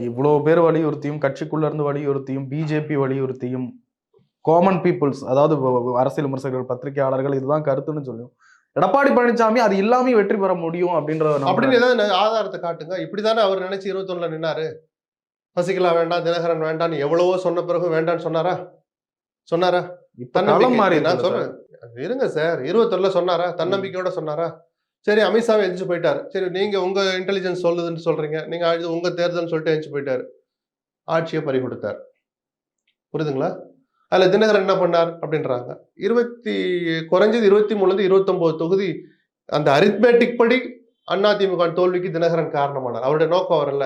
இவ்வளவு பேர் வலியுறுத்தியும் கட்சிக்குள்ள இருந்து வலியுறுத்தியும் பிஜேபி வலியுறுத்தியும் காமன் பீப்புள்ஸ் அதாவது அரசியல் விமர்சகர்கள் பத்திரிகையாளர்கள் இதுதான் கருத்துன்னு சொல்லும். எடப்பாடி பழனிசாமி அது இல்லாம வெற்றி பெற முடியும் அப்படின்ற அப்படின்னு ஏதாவது ஆதாரத்தை காட்டுங்க. இப்படிதானே அவர் நினைச்சு இருபத்தொன்னுல நின்னாரு? சசிகலா வேண்டாம் தினகரன் வேண்டாம்னு எவ்வளவோ சொன்ன பிறகு வேண்டாம்னு சொன்னாரா? சொன்னாரா? இப்ப நான் சொல்றேன். இருங்க சார். இருபத்தொன்னுல சொன்னாரா? தன்னம்பிக்கையோட சொன்னாரா? சரி அமித்ஷாவை எந்திரிச்சு போயிட்டார். சரி நீங்கள் உங்கள் இன்டெலிஜென்ஸ் சொல்லுதுன்னு சொல்கிறீங்க நீங்கள் இது உங்கள் தேர்தல்னு சொல்லிட்டு எழுந்து போயிட்டார். ஆட்சியை பறி கொடுத்தார். புரியுதுங்களா? அதில் தினகரன் என்ன பண்ணார் அப்படின்றாங்க. இருபத்தி குறைஞ்சது இருபத்தி மூணுலேருந்து இருபத்தொம்போது தொகுதி அந்த அரித்மேட்டிக் படி அதிமுக தோல்விக்கு தினகரன் காரணமானார். அவருடைய நோக்கம் வரல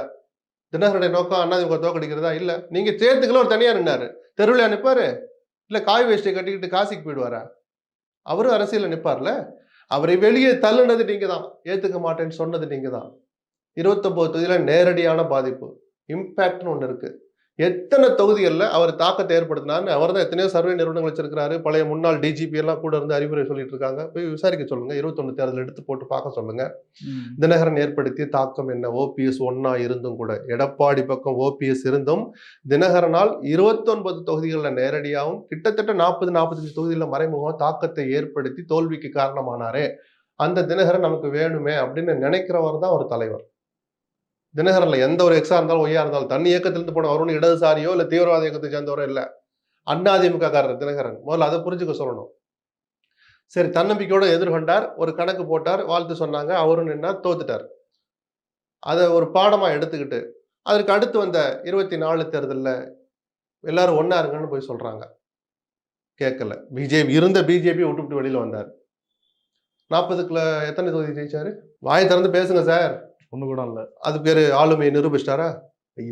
தினகரனுடைய நோக்கம் அதிமுக தோக்கடிக்கிறதா இல்லை. நீங்கள் சேர்த்துக்கல ஒரு தனியாக நின்னாரு. தெருவில் நிற்பார் இல்லை காய் வேஷ்டியை கட்டிக்கிட்டு காசிக்கு போயிடுவாரா? அவரும் அரசியலில் நிற்பார்ல அவரை வெளியே தள்ளுனது நீங்க தான் ஏத்துக்க மாட்டேன்னு சொன்னது நீங்க தான் இருபத்தொன்பது தொகுதியில நேரடியான பாதிப்பு. இம்பேக்ட்னு ஒன்று இருக்கு. எத்தனை தொகுதிகளில் அவர் தாக்கத்தை ஏற்படுத்தினார்னு அவர் தான் எத்தனையோ சர்வே நிறுவனங்கள் வச்சிருக்காரு பழைய முன்னாள் டிஜிபி எல்லாம் கூட இருந்து அறிவுரை சொல்லிட்டு இருக்காங்க. போய் விசாரிக்க சொல்லுங்க. இருபத்தொன்னு தேர்தல் எடுத்து போட்டு பார்க்க சொல்லுங்க. தினகரன் ஏற்படுத்திய தாக்கம் என்ன? ஓபிஎஸ் ஒன்னா இருந்தும் கூட. எடப்பாடி பக்கம் ஓபிஎஸ் இருந்தும் தினகரனால் இருபத்தொன்பது தொகுதிகளில் நேரடியாகவும் கிட்டத்தட்ட நாற்பது நாற்பத்தஞ்சு தொகுதிகளில் மறைமுகம் தாக்கத்தை ஏற்படுத்தி தோல்விக்கு காரணமானாரே. அந்த தினகரன் நமக்கு வேணுமே அப்படின்னு நினைக்கிறவர் தான் ஒரு தலைவர். தினகரன்ல எந்த ஒரு எக்ஸா இருந்தாலும் ஒய்யா இருந்தாலும் தண்ணி இயக்கத்திலிருந்து போன அவரும் இடதுசாரியோ இல்ல தீவிரவாத இயக்கத்தை சேர்ந்தவரோ இல்ல அதிமுக காரர் தினகரன். முதல்ல அதை புரிஞ்சுக்க சொல்லணும். சரி தன்னம்பிக்கையோடு எதிர்கொண்டார் ஒரு கணக்கு போட்டார் வாழ்த்து சொன்னாங்க அவரும் நின்னார் தோத்துட்டார். அதை ஒரு பாடமா எடுத்துக்கிட்டு அதற்கு அடுத்து வந்த இருபத்தி நாலு தேர்தலில் எல்லாரும் ஒன்றா இருங்கன்னு போய் சொல்றாங்க. கேட்கல பிஜேபி இருந்த பிஜேபி விட்டுவிட்டு வெளியில் வந்தார். நாற்பதுக்குள்ள எத்தனை தொகுதி ஜெயிச்சாரு? வாயை திறந்து பேசுங்க சார். ஒண்ணு கூட இல்ல. அது பேரு ஆளுமையை நிரூபிச்சிட்டாரா?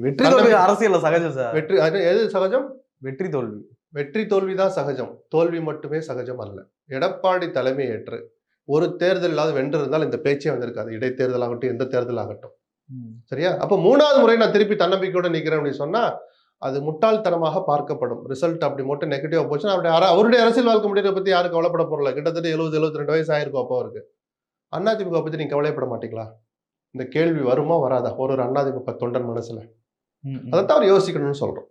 வெற்றி தோல்வி அரசியல்ல சகஜம் சார். வெற்றி அது எது சகஜம்? வெற்றி தோல்வி. வெற்றி தோல்வி தான் சகஜம். தோல்வி மட்டுமே சகஜம் அல்ல. எடப்பாடி தலைமை ஏற்று ஒரு தேர்தல் இல்லாத வென்றிருந்தால் இந்த பேச்சே வந்திருக்காது. இடைத்தேர்தல் ஆகட்டும் எந்த தேர்தல் ஆகட்டும். சரியா? அப்போ மூணாவது முறை நான் திருப்பி தன்னம்பிக்கையோட நிக்கிறேன் அப்படின்னு சொன்னா அது முட்டாள்தனமாக பார்க்கப்படும். ரிசல்ட் அப்படி மட்டும் நெகட்டிவா போச்சுன்னா அர- அவருடைய அரசியல் வாழ்க்கை முடியறத பத்தி யாரும் கவலைப்பட போறல கிட்டத்தட்ட எழுபது எழுபத்தி ரெண்டு வயசு ஆயிருக்கும் அப்போ அவருக்கு. அதிமுக பத்தி நீங்க கவலைப்பட மாட்டீங்களா? இந்த கேள்வி வருமா வராதா? ஒரு ஒரு அதிமுக தொண்டன் மனசுல. அதைத்தான் அவர் யோசிக்கணும்னு சொல்றோம்.